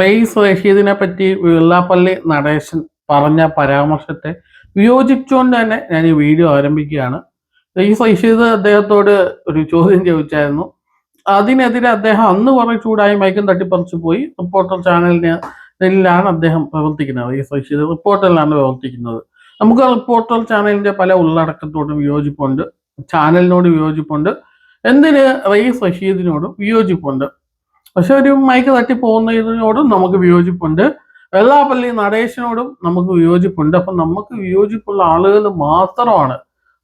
Raise റഷീദിനെ പറ്റി വെള്ളാപ്പള്ളി നടേശൻ പറഞ്ഞ പരാമർശത്തെ വിയോജിച്ചുകൊണ്ട് തന്നെ ഞാൻ ഈ വീഡിയോ ആരംഭിക്കുകയാണ്. റെയ്സ് റഷീദ് അദ്ദേഹത്തോട് ഒരു ചോദ്യം ചോദിച്ചായിരുന്നു. അതിനെതിരെ അദ്ദേഹം അന്ന് കുറെ ചൂടായി മയക്കം തട്ടിപ്പറിച്ചു പോയി. റിപ്പോർട്ടർ ചാനലിലാണ് അദ്ദേഹം പ്രവർത്തിക്കുന്നത്. റെയ്സ് റഷീദ് റിപ്പോർട്ടറിലാണ് പ്രവർത്തിക്കുന്നത്. നമുക്ക് റിപ്പോർട്ടർ ചാനലിന്റെ പല ഉള്ളടക്കത്തോടും വിയോജിപ്പുണ്ട്. ചാനലിനോട് വിയോജിപ്പുണ്ട്. എന്തിന് റെയ്സ് റഷീദിനോടും വിയോജിപ്പുണ്ട്? പക്ഷെ ഒരു മൈക്ക് തട്ടി പോകുന്നതിനോടും നമുക്ക് വിയോജിപ്പുണ്ട്. വെള്ളാപ്പള്ളി നടേശനോടും നമുക്ക് വിയോജിപ്പുണ്ട്. അപ്പൊ നമുക്ക് വിയോജിപ്പുള്ള ആളുകൾ മാത്രമാണ്.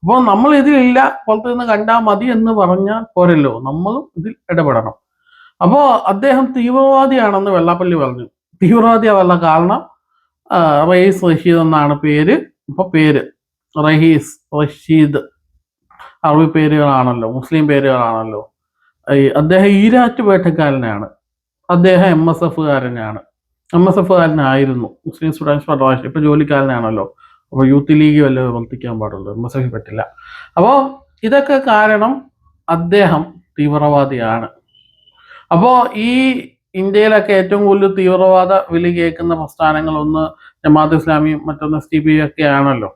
അപ്പോൾ നമ്മൾ ഇതിലില്ല പുറത്തു നിന്ന് കണ്ടാൽ മതി എന്ന് പറഞ്ഞാൽ പോരല്ലോ. നമ്മളും ഇതിൽ ഇടപെടണം. അപ്പോൾ അദ്ദേഹം തീവ്രവാദിയാണെന്ന് വെള്ളാപ്പള്ളി പറഞ്ഞു. തീവ്രവാദിയാവാനുള്ള കാരണം റഹീസ് റഷീദ് എന്നാണ് പേര്. ഇപ്പൊ പേര്. റഹീസ് റഷീദ്. അറബി പേരുകളാണല്ലോ മുസ്ലിം പേരുകളാണല്ലോ. അദ്ദേഹം ഈരാറ്റുപേട്ടക്കാരനാണ് അദ്ദേഹം എം എസ് എഫുകാരനാണ് എം എസ് എഫുകാരനായിരുന്നു മുസ്ലിം സ്റ്റുഡൻസ് ഫെഡറേഷൻ. ഇപ്പൊ ജോലിക്കാരനാണല്ലോ. അപ്പോൾ യൂത്ത് ലീഗ് വല്ല പ്രവർത്തിക്കാൻ പാടുള്ളൂ. എം എസ് എഫ് പറ്റില്ല. അപ്പോൾ ഇതൊക്കെ കാരണം അദ്ദേഹം തീവ്രവാദിയാണ്. അപ്പോൾ ഈ ഇന്ത്യയിലൊക്കെ ഏറ്റവും കൂടുതൽ തീവ്രവാദ വിളി കേൾക്കുന്ന പ്രസ്ഥാനങ്ങൾ ഒന്ന് ജമാഅത്ത് ഇസ്ലാമിയും മറ്റൊന്ന് എസ് ടി പി ഒക്കെ ആണല്ലോ.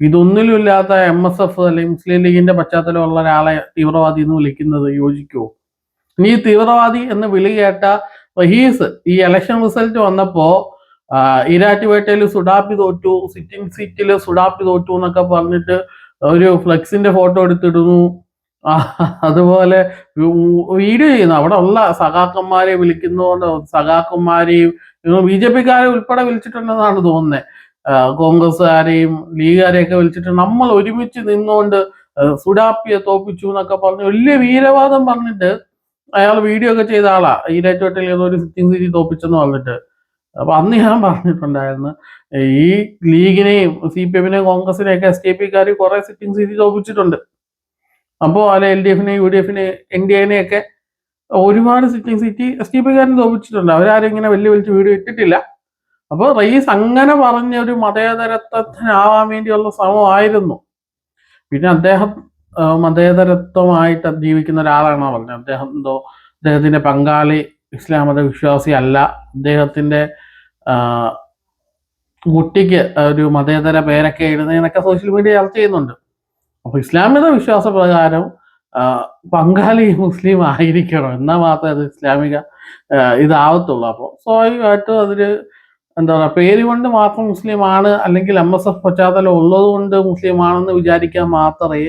ഇതൊന്നിലും ഇല്ലാത്ത എം എസ് എഫ് അല്ലെങ്കിൽ മുസ്ലിം ലീഗിന്റെ പശ്ചാത്തലമുള്ള ഒരാളെ തീവ്രവാദി എന്ന് വിളിക്കുന്നത് യോജിക്കുമോ ഇനി തീവ്രവാദി എന്ന് വിളി കേട്ട റഹീസ് ഈ ഇലക്ഷൻ റിസൾട്ട് വന്നപ്പോ ഈരാറ്റുപേട്ടയിൽ സുഡാപ്പി തോറ്റു സിറ്റിംഗ് സീറ്റിൽ സുഡാപ്പി തോറ്റു എന്നൊക്കെ പറഞ്ഞിട്ട് ഒരു ഫ്ലെക്സിന്റെ ഫോട്ടോ എടുത്തിടുന്നു. അതുപോലെ വീഡിയോ ചെയ്യുന്നു. അവിടെ ഉള്ള സഖാക്കന്മാരെ വിളിക്കുന്നതുകൊണ്ട് സഖാക്കന്മാരെയും ബി ജെ പിക്കാരെ ഉൾപ്പെടെ വിളിച്ചിട്ടുണ്ടെന്നാണ് തോന്നുന്നത് കോൺഗ്രസ്സുകാരെയും ലീഗുകാരെയൊക്കെ വിളിച്ചിട്ട് നമ്മൾ ഒരുമിച്ച് നിന്നുകൊണ്ട് സുഡാപ്പിയെ തോപ്പിച്ചു എന്നൊക്കെ പറഞ്ഞ്. വലിയ വീരവാദം പറഞ്ഞിട്ട് അയാൾ വീഡിയോ ഒക്കെ ചെയ്ത ആളാ. ഈരാറ്റോട്ടിൽ ഏതോ ഒരു സിറ്റിംഗ് സീറ്റ് തോപ്പിച്ചെന്ന് പറഞ്ഞിട്ട്. അപ്പൊ അന്ന് ഞാൻ പറഞ്ഞിട്ടുണ്ടായിരുന്നു ഈ ലീഗിനെയും സി പി എമ്മിനെയും കോൺഗ്രസിനെയും ഒക്കെ എസ് ടി പിക്കാർ കുറെ സിറ്റിംഗ് സീറ്റ് തോപ്പിച്ചിട്ടുണ്ട്. അപ്പോൾ അല്ലെ എൽ ഡി എഫിനെ യു ഡി എഫിനെ എൻ ഡി എനെ ഒക്കെ ഒരുപാട് സിറ്റിംഗ് സീറ്റ് എസ് ടി പിക്കാരൻ തോപ്പിച്ചിട്ടുണ്ട്. അവരാരും ഇങ്ങനെ വലിയ വലിച്ച് വീഡിയോ ഇട്ടിട്ടില്ല. അപ്പോൾ റയീസ് അങ്ങനെ പറഞ്ഞ ഒരു മതേതരത്വത്തിനാവാൻ വേണ്ടിയുള്ള ശ്രമമായിരുന്നു. പിന്നെ അദ്ദേഹം മതേതരത്വമായിട്ട് ജീവിക്കുന്ന ഒരാളാണ് പറഞ്ഞത്. അദ്ദേഹം എന്തോ അദ്ദേഹത്തിന്റെ പങ്കാളി ഇസ്ലാം മത വിശ്വാസി അല്ല. അദ്ദേഹത്തിന്റെ കുട്ടിക്ക് ഒരു മതേതര പേരൊക്കെ എഴുതുന്നതിനൊക്കെ സോഷ്യൽ മീഡിയ ചർച്ച ചെയ്യുന്നുണ്ട്. അപ്പൊ ഇസ്ലാമിക വിശ്വാസ പ്രകാരം പങ്കാളി മുസ്ലിം ആയിരിക്കണം. എന്നാൽ മാത്രമേ അത് ഇസ്ലാമിക ഇതാവത്തുള്ളൂ. അപ്പോൾ സ്വാഭാവികമായിട്ടും അതിൽ എന്താ പറയുക പേര് കൊണ്ട് മാത്രം മുസ്ലിം ആണ് അല്ലെങ്കിൽ എം എസ് എഫ് പശ്ചാത്തലം ഉള്ളത് കൊണ്ട് മുസ്ലിം ആണെന്ന് വിചാരിക്കാൻ മാത്രമേ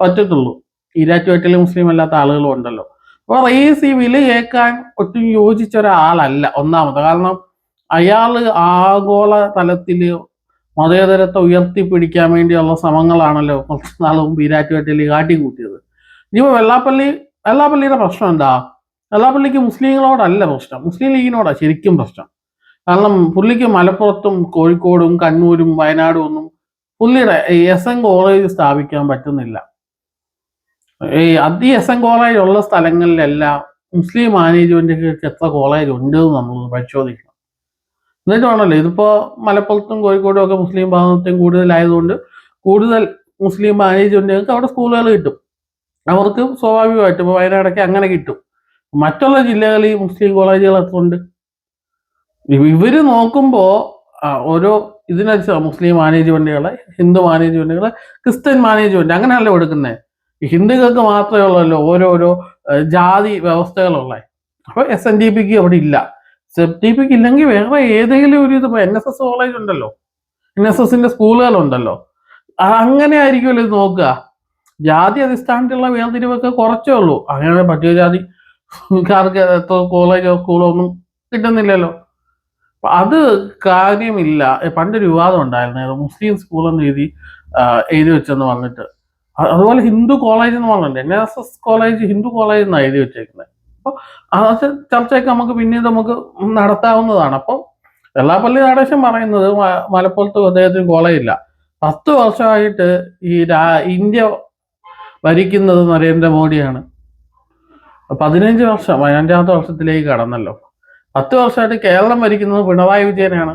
പറ്റത്തുള്ളൂ. ഈരാറ്റുപേട്ടിൽ മുസ്ലിം അല്ലാത്ത ആളുകളും ഉണ്ടല്ലോ. അപ്പൊ റയീസ് ഈ വില കേൾക്കാൻ ഒട്ടും യോജിച്ച ഒരാളല്ല ഒന്നാമത്. കാരണം അയാൾ ആഗോള തലത്തിൽ മതേതരത്തെ ഉയർത്തിപ്പിടിക്കാൻ വേണ്ടിയുള്ള ശ്രമങ്ങളാണല്ലോ കുറച്ച് നാൾ മുമ്പ് ഈരാറ്റുപേട്ടയിൽ കാട്ടിക്കൂട്ടിയത്. ഇനിയിപ്പോ വെള്ളാപ്പള്ളി വെള്ളാപ്പള്ളിയുടെ പ്രശ്നം എന്താ? വെള്ളാപ്പള്ളിക്ക് മുസ്ലിങ്ങളോടല്ല പ്രശ്നം. മുസ്ലിം ലീഗിനോടാ ശരിക്കും പ്രശ്നം. കാരണം പുള്ളിക്ക് മലപ്പുറത്തും കോഴിക്കോടും കണ്ണൂരും വയനാടും ഒന്നും പുള്ളിയുടെ എസ് എൻ കോളേജ് സ്ഥാപിക്കാൻ പറ്റുന്നില്ല. ഈ അതി എസ് എൻ കോളേജ് ഉള്ള സ്ഥലങ്ങളിലെല്ലാം മുസ്ലിം മാനേജ്മെന്റുകൾക്ക് എത്ര കോളേജ് ഉണ്ട് എന്ന് നമ്മൾ പരിശോധിക്കണം. എന്നിട്ട് വേണമല്ലോ ഇതിപ്പോ മലപ്പുറത്തും കോഴിക്കോടും ഒക്കെ മുസ്ലിം ഭാഗത്തും കൂടുതലായതുകൊണ്ട് കൂടുതൽ മുസ്ലിം മാനേജ്മെന്റുകൾക്ക് അവിടെ സ്കൂളുകൾ കിട്ടും. അവർക്ക് സ്വാഭാവികമായിട്ടും വയനാടൊക്കെ അങ്ങനെ കിട്ടും. മറ്റുള്ള ജില്ലകളിൽ മുസ്ലിം കോളേജുകൾ എത്ര ഉണ്ട്? ഇവർ നോക്കുമ്പോൾ ഓരോ ഇതിനനുസരിച്ച് മുസ്ലിം മാനേജ്മെന്റുകളെ ഹിന്ദു മാനേജ്മെന്റുകളെ ക്രിസ്ത്യൻ മാനേജ്മെന്റ് അങ്ങനെയല്ലോ എടുക്കുന്നത് ഹിന്ദുക്കൾക്ക് മാത്രമേ ഉള്ളല്ലോ ഓരോരോ ജാതി വ്യവസ്ഥകളുള്ള. അപ്പൊ എസ് എൻ ഡി പിക്ക് അവിടെ ഇല്ല. എസ് എൻ ഡി പിക്ക് ഇല്ലെങ്കിൽ വേറെ ഏതെങ്കിലും ഒരു ഇത് എൻ എസ് എസ് കോളേജ് ഉണ്ടല്ലോ. എൻ എസ് എസിന്റെ സ്കൂളുകളുണ്ടല്ലോ. അങ്ങനെ ആയിരിക്കുമല്ലോ ഇത് നോക്കുക. ജാതി അടിസ്ഥാനത്തിലുള്ള വേർതിരിവൊക്കെ കുറച്ചേ ഉള്ളൂ. അങ്ങനെ പട്ടികജാതിക്കാർക്ക് എത്ര കോളേജോ സ്കൂളോ ഒന്നും കിട്ടുന്നില്ലല്ലോ. അത് കാര്യമില്ല. പണ്ടൊരു വിവാദം ഉണ്ടായിരുന്നു. ഏതോ മുസ്ലിം സ്കൂൾ എന്ന് ആ, എഴുതി വെച്ചെന്ന് പറഞ്ഞിട്ട്. അതുപോലെ ഹിന്ദു കോളേജ് എന്ന് പറഞ്ഞിട്ടുണ്ട്. N S S college Hindu college എന്നാണ് എഴുതി വെച്ചേക്കുന്നത് അപ്പോൾ ആ ചർച്ചയൊക്കെ നമുക്ക് പിന്നീട് നമുക്ക് നടത്താവുന്നതാണ്. അപ്പോൾ വെള്ളാപ്പള്ളി നടേശൻ പറയുന്നത് മലപ്പുറത്ത് അദ്ദേഹത്തിന് കോളേജ് ഇല്ല. പത്ത് വർഷമായിട്ട് ഈ ഇന്ത്യ ഭരിക്കുന്നത് നരേന്ദ്രമോദിയാണ്. പതിനഞ്ച് വർഷം പതിനഞ്ചാമത്തെ വർഷത്തിലേക്ക് കടന്നല്ലോ. പത്ത് വർഷമായിട്ട് കേരളം ഭരിക്കുന്നത് പിണറായി വിജയനാണ്.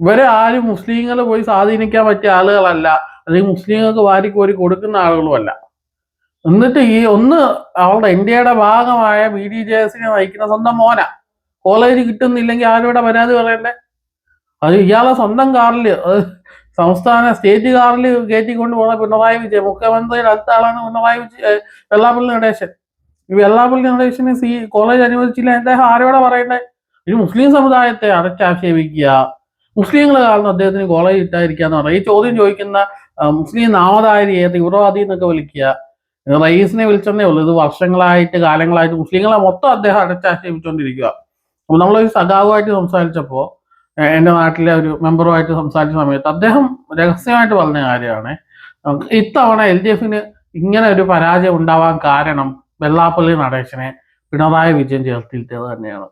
ഇവരെ ആരും മുസ്ലിങ്ങൾ പോയി സ്വാധീനിക്കാൻ പറ്റിയ ആളുകളല്ല. അല്ലെങ്കിൽ മുസ്ലിങ്ങൾക്ക് വാരിക്കോരി കൊടുക്കുന്ന ആളുകളുമല്ല. എന്നിട്ട് ഈ ഒന്ന് അവളുടെ ഇന്ത്യയുടെ ഭാഗമായ ബി ഡി ജെ എസിനെ നയിക്കുന്ന സ്വന്തം മോന. കോളേജ് കിട്ടുന്നില്ലെങ്കിൽ ആരോടെ പരാതി പറയണ്ടേ? അത് ഇയാളെ സ്വന്തം കാറിൽ സംസ്ഥാന സ്റ്റേറ്റ് കാറിൽ കയറ്റിക്കൊണ്ട് പോകുന്ന പിണറായി വിജയൻ മുഖ്യമന്ത്രിയുടെ അടുത്ത ആളാണ് പിണറായി വിജയൻ വെള്ളാപ്പള്ളി നടേശൻ. ഈ വെള്ളാപ്പള്ളി നടേശന് സി കോളേജ് അനുവദിച്ചില്ല. അദ്ദേഹം ആരോടെ പറയണ്ടേ? ഈ മുസ്ലിം സമുദായത്തെ അടച്ചാക്ഷേപിക്കുക. മുസ്ലിങ്ങൾ കാരണം അദ്ദേഹത്തിന് കോളേജ് ഇട്ടായിരിക്കുക എന്ന് പറഞ്ഞാൽ ഈ ചോദ്യം ചോദിക്കുന്ന മുസ്ലിം നാമധാരിയെ തീവ്രവാദി എന്നൊക്കെ വിളിക്കുക. റയീസിനെ വിളിച്ചെന്നേ ഉള്ളൂ. ഇത് വർഷങ്ങളായിട്ട് കാലങ്ങളായിട്ട് മുസ്ലിങ്ങളെ മൊത്തം അദ്ദേഹം അടച്ചാക്ഷേപിച്ചുകൊണ്ടിരിക്കുക അപ്പോൾ നമ്മളൊരു സഖാവുമായിട്ട് സംസാരിച്ചപ്പോൾ എന്റെ നാട്ടിലെ ഒരു മെമ്പറുമായിട്ട് സംസാരിച്ച സമയത്ത് അദ്ദേഹം രഹസ്യമായിട്ട് പറഞ്ഞ കാര്യമാണ്. ഇത്തവണ എൽ ഡി എഫിന് ഇങ്ങനെ ഒരു പരാജയം ഉണ്ടാവാൻ കാരണം വെള്ളാപ്പള്ളി നടേശനെ പിണറായി വിജയൻ ചേർത്തിട്ടത് തന്നെയാണ്.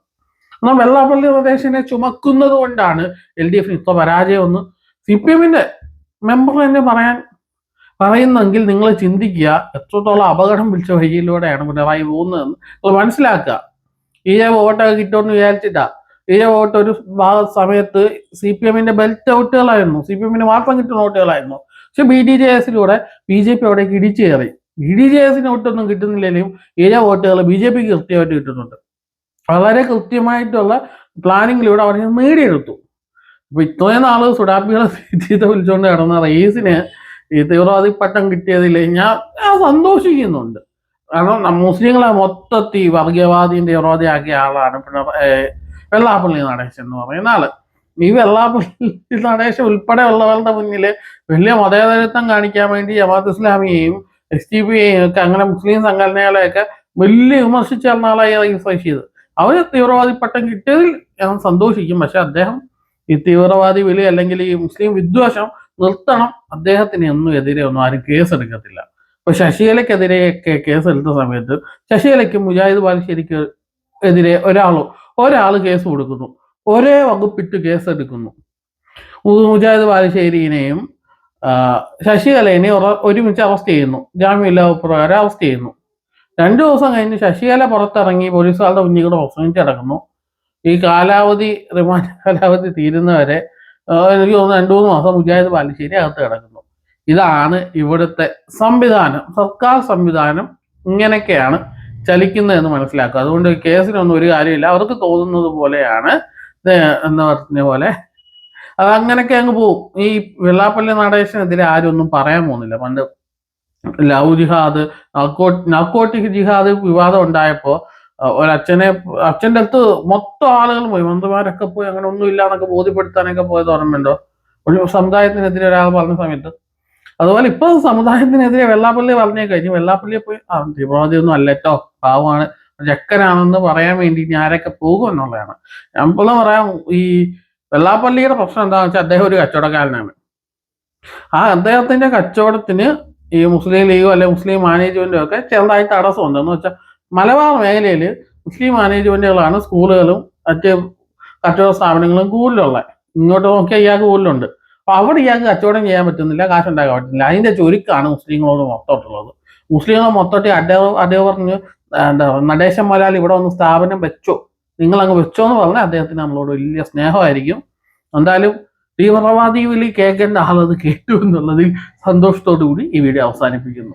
എന്നാൽ വെള്ളാപ്പള്ളി സ്വദേശിനെ ചുമക്കുന്നത് കൊണ്ടാണ് എൽ ഡി എഫിന് ഇത്ര പരാജയം എന്ന് സി പി എമ്മിന്റെ മെമ്പർ തന്നെ പറയാൻ പറയുന്നെങ്കിൽ നിങ്ങൾ ചിന്തിക്കുക എത്രത്തോളം അപകടം പിടിച്ച വഴിയിലൂടെയാണ് പിണറായി പോകുന്നതെന്ന് നിങ്ങൾ മനസ്സിലാക്കുക. ഈ വോട്ടൊക്കെ കിട്ടുമെന്ന് വിചാരിച്ചിട്ടാ. ഈ വോട്ട് ഒരു സമയത്ത് സി പി എമ്മിന്റെ ബെൽറ്റ് ഔട്ടുകളായിരുന്നു സി പി എമ്മിന് മാത്രം കിട്ടുന്ന വോട്ടുകളായിരുന്നു. പക്ഷെ ബി ഡി ജെ എസിലൂടെ ബി ജെ പി അവിടേക്ക് ഇടിച്ചു കയറി. ബി ഡി ജെ എസിന് വോട്ടൊന്നും കിട്ടുന്നില്ലെങ്കിലും ഏരിയ വോട്ടുകൾ ബി ജെ പിക്ക് കൃത്യമായിട്ട് കിട്ടുന്നുണ്ട്. വളരെ കൃത്യമായിട്ടുള്ള പ്ലാനിങ്ങിലൂടെ അവർ നേടിയെടുത്തു അപ്പൊ ഇത്രയും നാൾ സുഡാപ്പികളെ ചീത്ത വിളിച്ചുകൊണ്ട് കിടന്ന റേസിന് ഈ തീവ്രവാദി പട്ടം കിട്ടിയതിൽ ഞാൻ സന്തോഷിക്കുന്നുണ്ട്. കാരണം മുസ്ലിങ്ങളെ മൊത്തത്തിൽ വർഗീയവാദിയും തീവ്രവാദിയാക്കിയ ആളാണ് പിന്നെ വെള്ളാപ്പള്ളി നടേശൻ എന്ന് പറയുന്ന ആൾ. ഈ വെള്ളാപ്പള്ളി നടേശൻ ഉൾപ്പെടെ ഉള്ളവരുടെ മുന്നിൽ വലിയ മതേതരത്വം കാണിക്കാൻ വേണ്ടി ജമാഅത്ത് ഇസ്ലാമിയെയും എസ് ടി പിയെയും ഒക്കെ അങ്ങനെ മുസ്ലിം സംഘടനകളെയൊക്കെ വലിയ വിമർശിച്ച ആളായി റഷീദ് അവർ തീവ്രവാദി പട്ടം കിട്ടിയതിൽ ഞാൻ സന്തോഷിക്കും. പക്ഷെ അദ്ദേഹം ഈ തീവ്രവാദി വിളി അല്ലെങ്കിൽ ഈ മുസ്ലിം വിദ്വേഷം നിർത്തണം. അദ്ദേഹത്തിന് ഒന്നും എതിരെ ഒന്നും ആരും കേസെടുക്കത്തില്ല ഇപ്പൊ ശശികലയ്ക്കെതിരെയൊക്കെ കേസ് എടുത്ത സമയത്ത് ശശികലയ്ക്ക് മുജാഹിദ് ബാലുശ്ശേരിക്ക് എതിരെ ഒരാളോ ഒരാൾ കേസ് കൊടുക്കുന്നു. ഒരേ വകുപ്പിട്ട് കേസെടുക്കുന്നു മുജാഹിദ് ബാലുശ്ശേരിനെയും ശശികലേനെയും ഒരുമിച്ച് അറസ്റ്റ് ചെയ്യുന്നു. ജാമ്യമില്ലാ പ്രകാരം അറസ്റ്റ് ചെയ്യുന്നു. രണ്ടു ദിവസം കഴിഞ്ഞ് ശശികല പുറത്തിറങ്ങി പോലീസുകാരുടെ മുന്നിൽ കൂടെ പ്രസംഗിച്ച് കിടക്കുന്നു. ഈ കാലാവധി റിമാൻഡ് കാലാവധി തീരുന്നവരെ എനിക്ക് തോന്നുന്നു രണ്ടു മൂന്ന് മാസം മുജാഹിദ് ബാലുശ്ശേരി അകത്ത് കിടക്കുന്നു. ഇതാണ് ഇവിടുത്തെ സംവിധാനം. സർക്കാർ സംവിധാനം ഇങ്ങനെയൊക്കെയാണ് ചലിക്കുന്നതെന്ന് മനസ്സിലാക്കുക. അതുകൊണ്ട് കേസിനൊന്നും ഒരു കാര്യമില്ല. അവർക്ക് തോന്നുന്നത് പോലെയാണ്. എന്ന് പറഞ്ഞ പോലെ. അത് അങ്ങനെയൊക്കെ അങ്ങ് പോവും. ഈ വെള്ളാപ്പള്ളി നടേശനെതിരെ ആരും ഒന്നും പറയാൻ പോകുന്നില്ല. പണ്ട് ലവ് ജിഹാദ് നർക്കോട്ടിക് ജിഹാദ് വിവാദം ഉണ്ടായപ്പോ അഹ് ഒരച്ഛനെ അച്ഛന്റെ അടുത്ത് മൊത്തം ആളുകൾ പോയി. മന്ത്രിമാരൊക്കെ പോയി അങ്ങനെ ഒന്നും ഇല്ല എന്നൊക്കെ ബോധ്യപ്പെടുത്താനൊക്കെ പോയത് ഓർമ്മയുണ്ടോ? ഒരു സമുദായത്തിനെതിരെ ഒരാൾ പറഞ്ഞ സമയത്ത്. അതുപോലെ ഇപ്പൊ സമുദായത്തിനെതിരെ വെള്ളാപ്പള്ളി പറഞ്ഞേ കഴിഞ്ഞു. വെള്ളാപ്പള്ളിയെ പോയി ആ തീവ്രവാദി ഒന്നും അല്ലട്ടോ പാവമാണ്. ചെക്കനാണെന്ന് പറയാൻ വേണ്ടി ഞാനൊക്കെ പോകും എന്നുള്ളതാണ്. ഞാൻ ഇപ്പോഴും പറയാം ഈ വെള്ളാപ്പള്ളിയുടെ പ്രശ്നം എന്താണെന്ന് വെച്ചാൽ അദ്ദേഹം ഒരു കച്ചവടക്കാരനാണ്. ആ അദ്ദേഹത്തിന്റെ കച്ചവടത്തിന് ഈ മുസ്ലിം ലീഗോ അല്ലെ മുസ്ലിം മാനേജ്മെന്റും ഒക്കെ ചെറുതായി തടസ്സമുണ്ട്. എന്ന് വെച്ചാൽ മലബാർ മേഖലയിൽ മുസ്ലിം മാനേജ്മെന്റുകളാണ് സ്കൂളുകളും മറ്റ് കച്ചവട സ്ഥാപനങ്ങളും കൂടുതലുള്ളത്. ഇങ്ങോട്ട് നോക്കിയാൽ ഇയാൾക്ക് കൂടുതലുണ്ട്. അപ്പൊ അവിടെ ഇയാൾക്ക് കച്ചവടം ചെയ്യാൻ പറ്റുന്നില്ല കാശുണ്ടാക്കാൻ പറ്റുന്നില്ല. അതിന്റെ ചുരുക്കാണ് മുസ്ലിങ്ങളോട് മൊത്തമായിട്ടുള്ളത് മുസ്ലിങ്ങൾ മൊത്തത്തിൽ അഡേ അഡേ പറഞ്ഞ് എന്താ നടേശൻ മലാൽ ഇവിടെ ഒന്ന് സ്ഥാപനം വെച്ചോ. നിങ്ങൾ അങ്ങ് വെച്ചോ എന്ന് പറഞ്ഞാൽ അദ്ദേഹത്തിന് നമ്മളോട് വലിയ സ്നേഹമായിരിക്കും. എന്തായാലും തീവ്രവാദി വിളി കേൾക്കേണ്ട ആളത് കേട്ടു എന്നുള്ളതിൽ സന്തോഷത്തോടു കൂടി ഈ വീഡിയോ അവസാനിപ്പിക്കുന്നു.